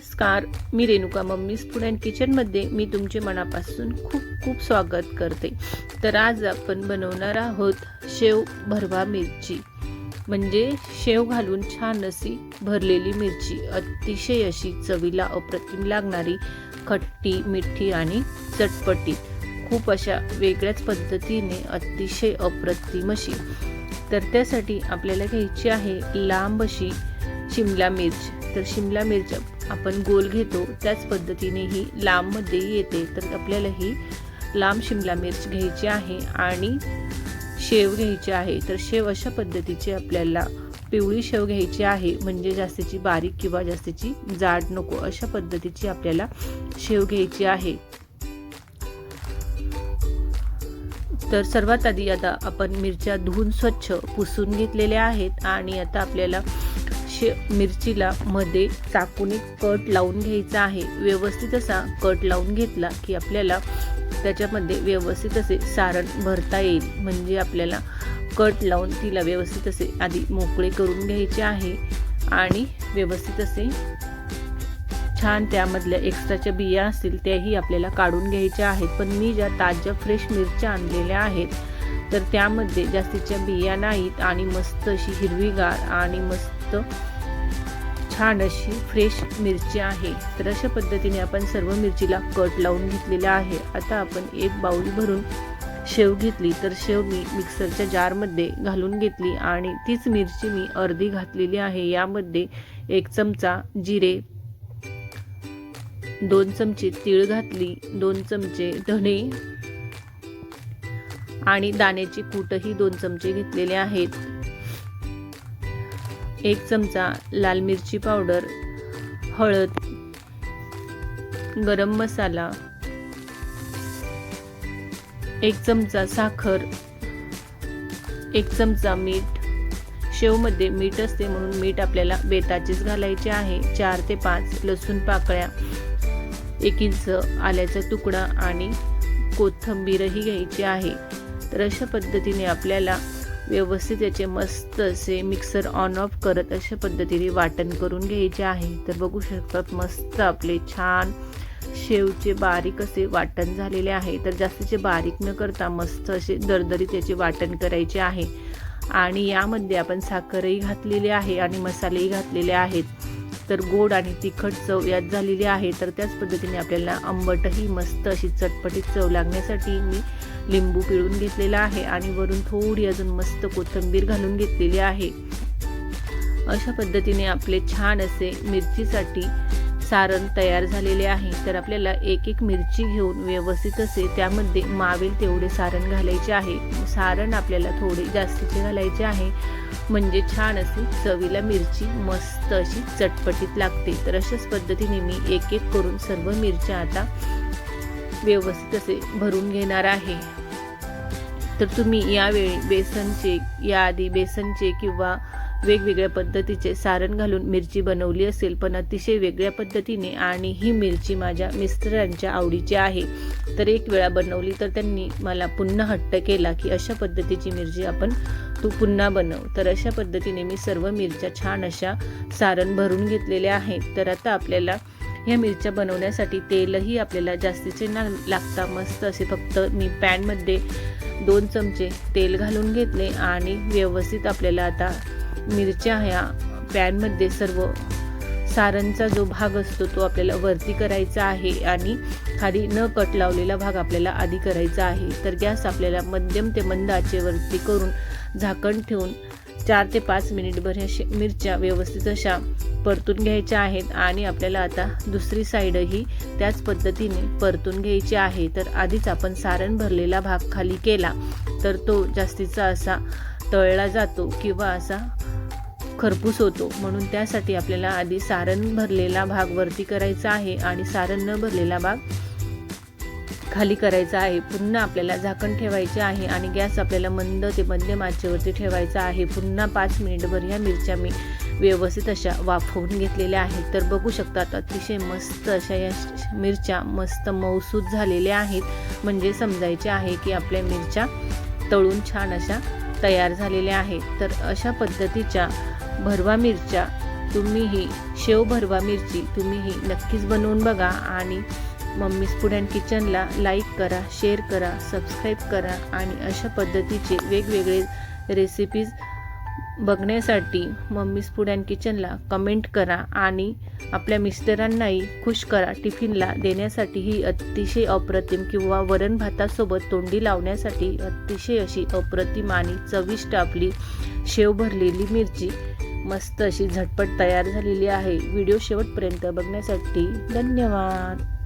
नमस्कार मी Renuka mummy's. Food and किचनमध्ये मी तुमचे मनापासून खूप खूप स्वागत करते. तर आज आपण बनवणार आहोत शेव भरवा मिरची. म्हणजे शेव घालून छान अशी भरलेली मिरची. अतिशय अशी चवीला अप्रतिम लागणारी खट्टी मिठी आणि चटपटी. खूप अशा वेगळ्याच पद्धतीने अतिशय अप्रतिम अशी. तर त्यासाठी आपल्याला घ्यायची आहे लांब अशी शिमला मिर्च. तर शिमला मिरच्या आपण गोल घेतो त्याच पद्धतीने ही लांबमध्ये येते. तर आपल्याला ही लांब शिमला मिर्च घ्यायची आहे आणि शेव घ्यायची आहे. तर शेव अशा पद्धतीची आपल्याला पिवळी शेव घ्यायची आहे. म्हणजे जास्तीची बारीक किंवा जास्तीची जाड नको अशा पद्धतीची आपल्याला शेव घ्यायची आहे. तर सर्वात आधी आता आपण मिरच्या धुवून स्वच्छ पुसून घेतलेल्या आहेत आणि आता आपल्याला शे मिरचीला मध्ये चाकूने कट लावून घ्यायचा आहे. व्यवस्थित असा कट लावून घेतला की आपल्याला त्याच्यामध्ये व्यवस्थित असे सारण भरता येईल. म्हणजे आपल्याला कट लावून तिला व्यवस्थित असे आधी मोकळे करून घ्यायचे आहे आणि व्यवस्थित असे छान त्यामधल्या एक्स्ट्राच्या बिया असतील त्याही आपल्याला काढून घ्यायच्या आहेत. पण मी ज्या ताज्या फ्रेश मिरच्या आणलेल्या आहेत तर त्यामध्ये जास्तीच्या बिया नाहीत आणि मस्त अशी हिरवीगार आणि मस्त छान अशी फ्रेश मिरची आहे. तर अशा पद्धतीने आपण सर्व मिरचीला कट लावून घेतलेला आहे. आता आपण एक बाऊल भरून शेव घेतली. तर शेव मी मिक्सरच्या जारमध्ये घालून घेतली आणि तीच मिरची मी अर्धी घातलेली आहे. यामध्ये एक चमचा जिरे दोन चमचे तीळ घातली दोन चमचे धणे आणि दाण्याची कूटही दोन चमचे घेतलेले आहेत. एक चमचा लाल मिरची पावडर हळद गरम मसाला एक चमचा साखर एक चमचा मीठ. शेवमध्ये मीठ असते म्हणून मीठ आपल्याला बेताचीच घालायचे आहे. चार ते पाच लसूण पाकळ्या एक इंच आल्याचा तुकडा आणि कोथिंबीरही घ्यायची आहे. तर अशा पद्धतीने आपल्याला व्यवस्थित याचे मस्त असे मिक्सर ऑन ऑफ करत अशा पद्धतीने वाटण करून घ्यायचे आहे. तर बघू शकतात मस्त आपले छान शेवचे बारीक असे वाटण झालेले आहे. तर जास्तीचे बारीक न करता मस्त असे दरदरीत याचे वाटण करायचे आहे. आणि यामध्ये आपण साखरही घातलेली आहे आणि मसालेही घातलेले आहेत. तर गोड आणि तिखट चव यात झालेली आहे. तर त्याच पद्धतीने आपल्याला आंबटही मस्त अशी चटपटीत चव लागण्यासाठी मी लिंबू पिळून घेतलेला आहे आणि वरून थोडी अजून मस्त कोथिंबीर घालून घेतलेली आहे. अशा पद्धतीने आपले छान असे मिरचीसाठी सारण तयार झालेले आहे. तर आपल्याला एक एक मिरची घेऊन व्यवस्थित असे त्यामध्ये मावेल तेवढे सारण घालायचे आहे. सारण आपल्याला थोडे जास्तीचे घालायचे आहे. म्हणजे छान अशी चवीला मिरची मस्त अशी चटपटीत लागते. तर अशाच पद्धतीने मी एक एक करून सर्व मिरच्या आता व्यवस्थित असे भरून घेणार आहे. तर तुम्ही यावेळी बेसनचे याआधी बेसनचे किंवा वेगवेगळ्या पद्धतीचे सारण घालून मिरची बनवली असेल पण अतिशय वेगळ्या पद्धतीने आणि ही मिरची माझ्या मिस्टरांच्या आवडीची आहे. तर एक वेळा बनवली तर त्यांनी मला पुन्हा हट्ट केला की अशा पद्धतीची मिरची आपण तू पुन्हा बनव. तर अशा पद्धतीने मी सर्व मिरच्या छान अशा सारण भरून घेतलेल्या आहेत. तर आता आपल्याला ह्या मिरच्या बनवण्यासाठी तेलही आपल्याला जास्तीचे ना लागता मस्त असे फक्त मी पॅनमध्ये दोन चमचे तेल घालून घेतले आणि व्यवस्थित आपल्याला आता मिरच्या ह्या पॅनमध्ये सर्व सारणचा जो भाग असतो तो आपल्याला वरती करायचा आहे आणि खाली न कट लावलेला भाग आपल्याला आधी करायचा आहे. तर गॅस आपल्याला मध्यम ते मंद आचेवरती करून झाकण ठेवून चार ते पाच मिनिटभर ह्या मिरच्या व्यवस्थित अशा परतून घ्यायच्या आहेत आणि आपल्याला आता दुसरी साईडही त्याच पद्धतीने परतून घ्यायची आहे. तर आधीच आपण सारण भरलेला भाग खाली केला तर तो जास्तीचा असा तळला जातो किंवा असा खरपूस होतो. म्हणून त्यासाठी आपल्याला आधी सारण भरलेला भाग वरती करायचा आहे आणि सारण न भरलेला भाग खाली करायचा आहे. पुन्हा आपल्याला झाकण ठेवायचे आहे आणि गॅस आपल्याला मंद ते मध्यम आचेवरती ठेवायचा आहे. पुन्हा पाच मिनिटभर ह्या मिरच्या मी व्यवस्थित अशा वाफवून घेतलेल्या आहेत. तर बघू शकतात अतिशय मस्त अशा या मिरच्या मस्त मौसूद झालेल्या आहेत. म्हणजे समजायचे आहे की आपल्या मिरच्या तळून छान अशा तयार झालेल्या आहेत. तर अशा पद्धतीच्या भरवा मिरच्या तुम्हीही शेव भरवा मिरची तुम्हीही नक्कीच बनवून बघा आणि मम्मीज फूड अँड किचनला लाईक करा शेअर करा सबस्क्राईब करा आणि अशा पद्धतीचे वेगवेगळे रेसिपीज बघण्यासाठी मम्मीज फूड अँड किचनला कमेंट करा आणि आपल्या मिस्टरांनाही खुश करा. टिफिनला देण्यासाठी ही अतिशय अप्रतिम किंवा वरण भातासोबत तोंडी लावण्यासाठी अतिशय अशी अप्रतिम आणि चविष्ट आपली शेव भरलेली मिरची. मस्त अशी झटपट तयार झालेली आहे. व्हिडिओ शेवटपर्यंत बघण्यासाठी धन्यवाद.